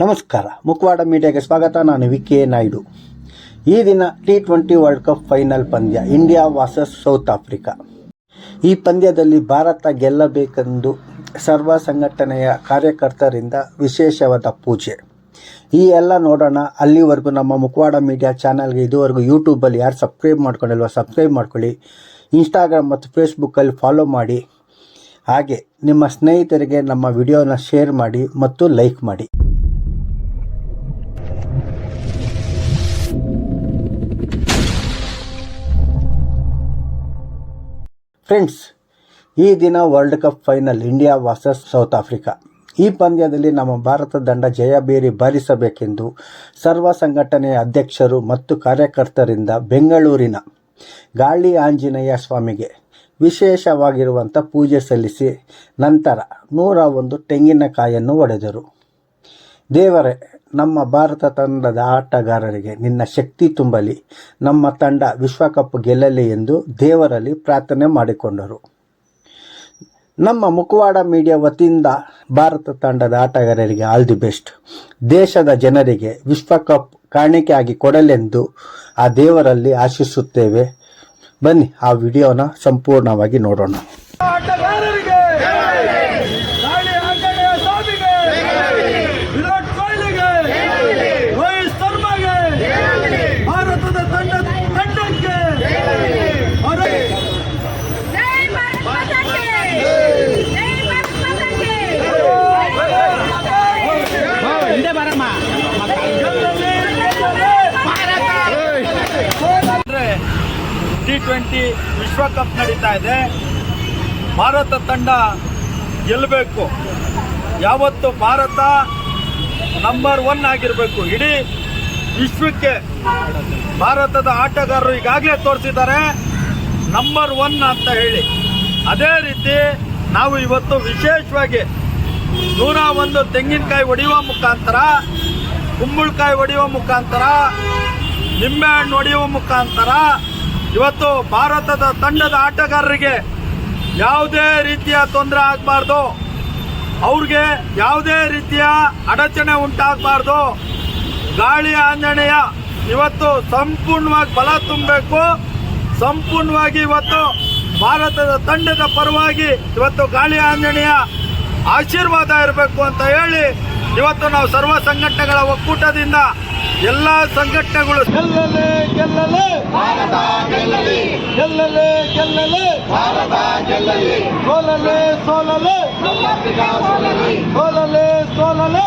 ನಮಸ್ಕಾರ. ಮುಖವಾಡ ಮೀಡಿಯಾಗೆ ಸ್ವಾಗತ. ನಾನು ವಿ. ಕೆ. ನಾಯ್ಡು. ಈ ದಿನ T twenty world cup final ಪಂದ್ಯ ಇಂಡಿಯಾ ವಾಸಸ್ ಸೌತ್ ಆಫ್ರಿಕಾ ಈ ಪಂದ್ಯದಲ್ಲಿ ಭಾರತ ಗೆಲ್ಲಬೇಕೆಂದು ಸರ್ವ ಸಂಘಟನೆಯ ಕಾರ್ಯಕರ್ತರಿಂದ ವಿಶೇಷವಾದ ಪೂಜೆ. ಈ ಎಲ್ಲ ನೋಡೋಣ. ಅಲ್ಲಿವರೆಗೂ ನಮ್ಮ ಮುಖವಾಡ ಮೀಡಿಯಾ ಚಾನಲ್ಗೆ ಇದುವರೆಗೂ ಯೂಟ್ಯೂಬಲ್ಲಿ ಯಾರು ಸಬ್ಸ್ಕ್ರೈಬ್ ಮಾಡ್ಕೊಂಡಿಲ್ವ ಸಬ್ಸ್ಕ್ರೈಬ್ ಮಾಡ್ಕೊಳ್ಳಿ. ಇನ್ಸ್ಟಾಗ್ರಾಮ್ ಮತ್ತು ಫೇಸ್ಬುಕ್ಕಲ್ಲಿ ಫಾಲೋ ಮಾಡಿ. ಹಾಗೆ ನಿಮ್ಮ ಸ್ನೇಹಿತರಿಗೆ ನಮ್ಮ ವಿಡಿಯೋನ ಶೇರ್ ಮಾಡಿ ಮತ್ತು ಲೈಕ್ ಮಾಡಿ. ಫ್ರೆಂಡ್ಸ್, ಈ ದಿನ world cup final India versus south Africa ಈ ಪಂದ್ಯದಲ್ಲಿ ನಮ್ಮ ಭಾರತ ತಂಡ ಜಯಬೇರಿ ಬಾರಿಸಬೇಕೆಂದು ಸರ್ವ ಸಂಘಟನೆಯ ಅಧ್ಯಕ್ಷರು ಮತ್ತು ಕಾರ್ಯಕರ್ತರಿಂದ ಬೆಂಗಳೂರಿನ ಗಾಳಿ ಆಂಜನೇಯ ಸ್ವಾಮಿಗೆ ವಿಶೇಷವಾಗಿರುವಂಥ ಪೂಜೆ ಸಲ್ಲಿಸಿ ನಂತರ ನೂರ ಒಂದು ತೆಂಗಿನಕಾಯನ್ನು ಒಡೆದರು. ದೇವರೇ, ನಮ್ಮ ಭಾರತ ತಂಡದ ಆಟಗಾರರಿಗೆ ನಿನ್ನ ಶಕ್ತಿ ತುಂಬಲಿ. ನಮ್ಮ ತಂಡ ವಿಶ್ವಕಪ್ ಗೆಲ್ಲಲಿ ಎಂದು ದೇವರಲ್ಲಿ ಪ್ರಾರ್ಥನೆ ಮಾಡಿಕೊಂಡರು. ನಮ್ಮ ಮುಖವಾಡ ಮೀಡಿಯಾ ವತಿಯಿಂದ ಭಾರತ ತಂಡದ ಆಟಗಾರರಿಗೆ ಆಲ್ ದಿ ಬೆಸ್ಟ್. ದೇಶದ ಜನರಿಗೆ ವಿಶ್ವಕಪ್ ಕಾಣಿಕೆಯಾಗಿ ಕೊಡಲೆಂದು ಆ ದೇವರಲ್ಲಿ ಆಶಿಸುತ್ತೇವೆ. ಬನ್ನಿ, ಆ ವಿಡಿಯೋನ ಸಂಪೂರ್ಣವಾಗಿ ನೋಡೋಣ ಆಟಗಾರರಿಗೆ ಗಾಳಿ ಆಂಜನೇಯ ಸ್ವಾಮಿಗೆ ವಿರಾಟ್ ಕೊಹ್ಲಿಗೆ ರೋಹಿತ್ ಶರ್ಮಾಗೆ ಭಾರತದ ತಂಡ ತಂಡಕ್ಕೆ ಅವರ- ಜೈ ಭಾರತ್ ಮಾತಾ ಕಿ ಜೈ ಭಾರತ್ ಮಾತಾ ಕಿ ಅಂದ್ರೆ ಟಿ ಟ್ವೆಂಟಿ ವಿಶ್ವಕಪ್ ನಡೀತಾ ಇದೆ. ಭಾರತ ತಂಡ ಗೆಲ್ಲಬೇಕು. ಯಾವತ್ತು ಭಾರತ ನಂಬರ್ ಒನ್ ಆಗಿರಬೇಕು. ಇಡೀ ವಿಶ್ವಕ್ಕೆ ಭಾರತದ ಆಟಗಾರರು ಈಗಾಗಲೇ ತೋರಿಸಿದ್ದಾರೆ. ನಂಬರ್ ಒನ್ ಅಂತ ಹೇಳಿ. ಅದೇ ರೀತಿ ನಾವು ಇವತ್ತು ವಿಶೇಷವಾಗಿ ನೂರ ಒಂದು ತೆಂಗಿನಕಾಯಿ ಹೊಡೆಯುವ ಮುಖಾಂತರ, ಕುಂಬಳಕಾಯಿ ಹೊಡೆಯುವ ಮುಖಾಂತರ ನಿಂಬೆಹಣ್ಣು ಒಡೆಯುವ ಮುಖಾಂತರ ಇವತ್ತು ಭಾರತದ ತಂಡದ ಆಟಗಾರರಿಗೆ ಯಾವುದೇ ರೀತಿಯ ತೊಂದರೆ ಆಗಬಾರ್ದು. ಅವ್ರಿಗೆ ಯಾವುದೇ ರೀತಿಯ ಅಡಚಣೆ ಉಂಟಾಗಬಾರ್ದು. ಗಾಳಿ ಆಂಜನೇಯ ಇವತ್ತು ಸಂಪೂರ್ಣವಾಗಿ ಬಲ ತುಂಬಬೇಕು. ಸಂಪೂರ್ಣವಾಗಿ ಇವತ್ತು ಭಾರತದ ತಂಡದ ಪರವಾಗಿ ಇವತ್ತು ಗಾಳಿ ಆಂಜನೇಯ ಆಶೀರ್ವಾದ ಇರಬೇಕು ಅಂತ ಹೇಳಿ ಇವತ್ತು ನಾವು ಸರ್ವ ಸಂಘಟನೆಗಳ ಒಕ್ಕೂಟದಿಂದ ಎಲ್ಲ ಸಂಘಟನೆಗಳು ಗೆಲ್ಲಲೆ ಗೆಲ್ಲಲೆ. ಗೆಲ್ಲಲೆ. ಗೆಲ್ಲಲೆ ಸೋಲಲೆ ಸೋಲಲೆ. ಸೋಲಲೆ. ಸೋಲಲೆ.